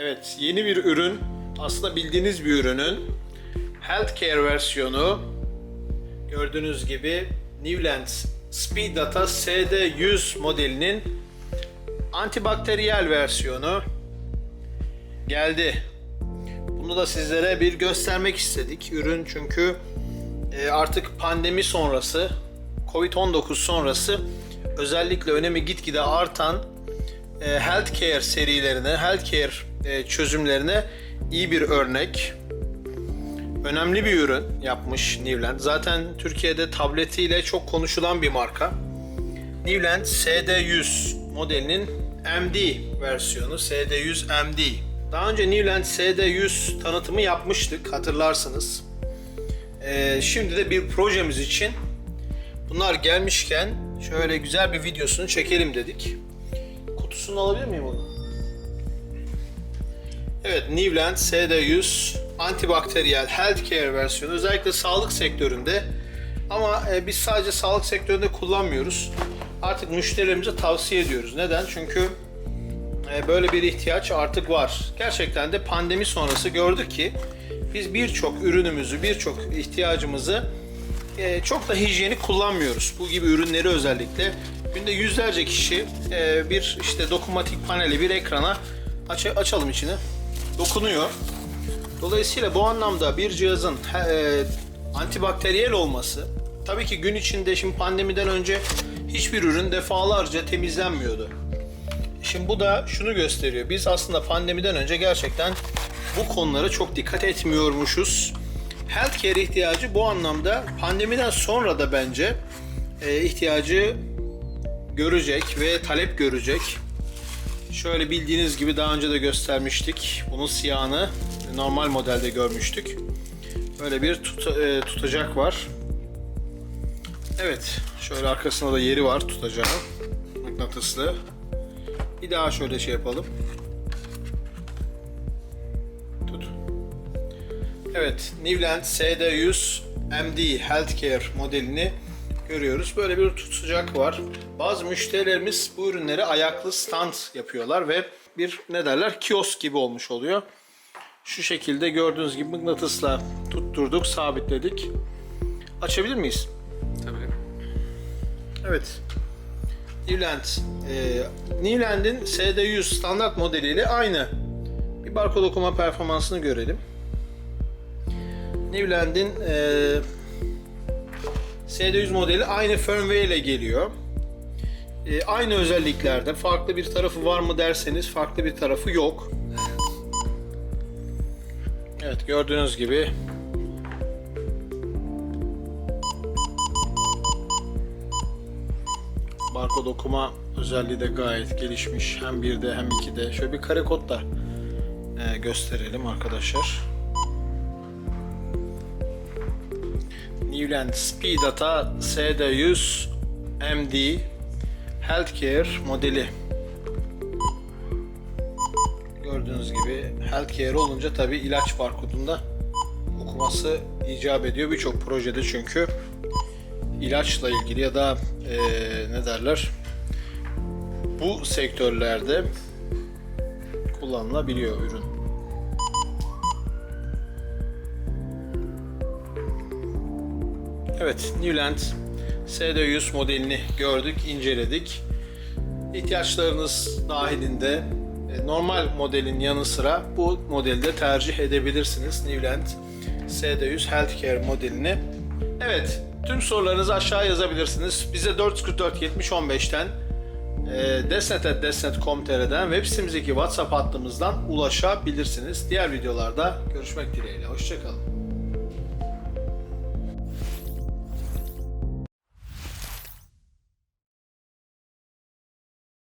Evet, yeni bir ürün. Aslında bildiğiniz bir ürünün healthcare versiyonu. Gördüğünüz gibi Newland Speed Data SD100 modelinin antibakteriyel versiyonu geldi. Bunu da sizlere bir göstermek istedik. Ürün çünkü e, artık pandemi sonrası, Covid-19 sonrası özellikle önemi gitgide artan e, healthcare serilerine, healthcare çözümlerine iyi bir örnek. Önemli bir ürün yapmış Newland. Zaten Türkiye'de tabletiyle çok konuşulan bir marka. Newland SD100 modelinin MD versiyonu SD100 MD. Daha önce Newland SD100 tanıtımı yapmıştık hatırlarsınız. Ee, şimdi de bir projemiz için bunlar gelmişken şöyle güzel bir videosunu çekelim dedik. Kutusunu alabilir miyim onu? Evet, Newland SD100 antibakteriyel healthcare versiyonu özellikle sağlık sektöründe ama e, biz sadece sağlık sektöründe kullanmıyoruz. Artık müşterilerimize tavsiye ediyoruz. Neden? Çünkü e, böyle bir ihtiyaç artık var. Gerçekten de pandemi sonrası gördük ki biz birçok ürünümüzü, birçok ihtiyacımızı e, çok da hijyenik kullanmıyoruz. Bu gibi ürünleri özellikle günde yüzlerce kişi e, bir işte dokunmatik paneli, bir ekrana aç açalım içini dokunuyor. Dolayısıyla bu anlamda bir cihazın e, antibakteriyel olması tabii ki gün içinde şimdi pandemiden önce hiçbir ürün defalarca temizlenmiyordu. Şimdi bu da şunu gösteriyor. Biz aslında pandemiden önce gerçekten bu konulara çok dikkat etmiyormuşuz. Healthcare ihtiyacı bu anlamda pandemiden sonra da bence e, ihtiyacı görecek ve talep görecek. Şöyle bildiğiniz gibi daha önce de göstermiştik. Bunun siyahını normal modelde görmüştük. Böyle bir tut- e, tutacak var. Evet, şöyle arkasında da yeri var tutacağı. Mıknatıslı. Bir daha şöyle şey yapalım. Tut. Evet, Newland SD100 MD Healthcare modelini görüyoruz. Böyle bir tutacak var. Bazı müşterilerimiz bu ürünleri ayaklı stand yapıyorlar ve bir ne derler kiosk gibi olmuş oluyor. Şu şekilde gördüğünüz gibi mıknatısla tutturduk, sabitledik. Açabilir miyiz? Tabii. Evet. Newland. E, Newland'in SD100 standart modeliyle aynı. Bir barkod okuma performansını görelim. Newland'in e, SD100 modeli aynı firmware ile geliyor. E, aynı özelliklerde. Farklı bir tarafı var mı derseniz farklı bir tarafı yok. Evet gördüğünüz gibi barkod okuma özelliği de gayet gelişmiş. Hem 1'de hem 2'de. Şöyle bir kare kod da e, gösterelim arkadaşlar. Newland Speed Data SD100 MD Healthcare modeli. Gördüğünüz gibi Healthcare olunca tabi ilaç barkodunda okuması icap ediyor birçok projede çünkü ilaçla ilgili ya da eee, ne derler bu sektörlerde kullanılabiliyor ürün. Evet, Newland SD100 modelini gördük, inceledik. İhtiyaçlarınız dahilinde e, normal modelin yanı sıra bu modeli de tercih edebilirsiniz. Newland SD100 Healthcare modelini. Evet, tüm sorularınızı aşağı yazabilirsiniz. Bize 444 70 15'ten e, desnet.desnet.com.tr'den web sitemizdeki WhatsApp hattımızdan ulaşabilirsiniz. Diğer videolarda görüşmek dileğiyle. Hoşçakalın.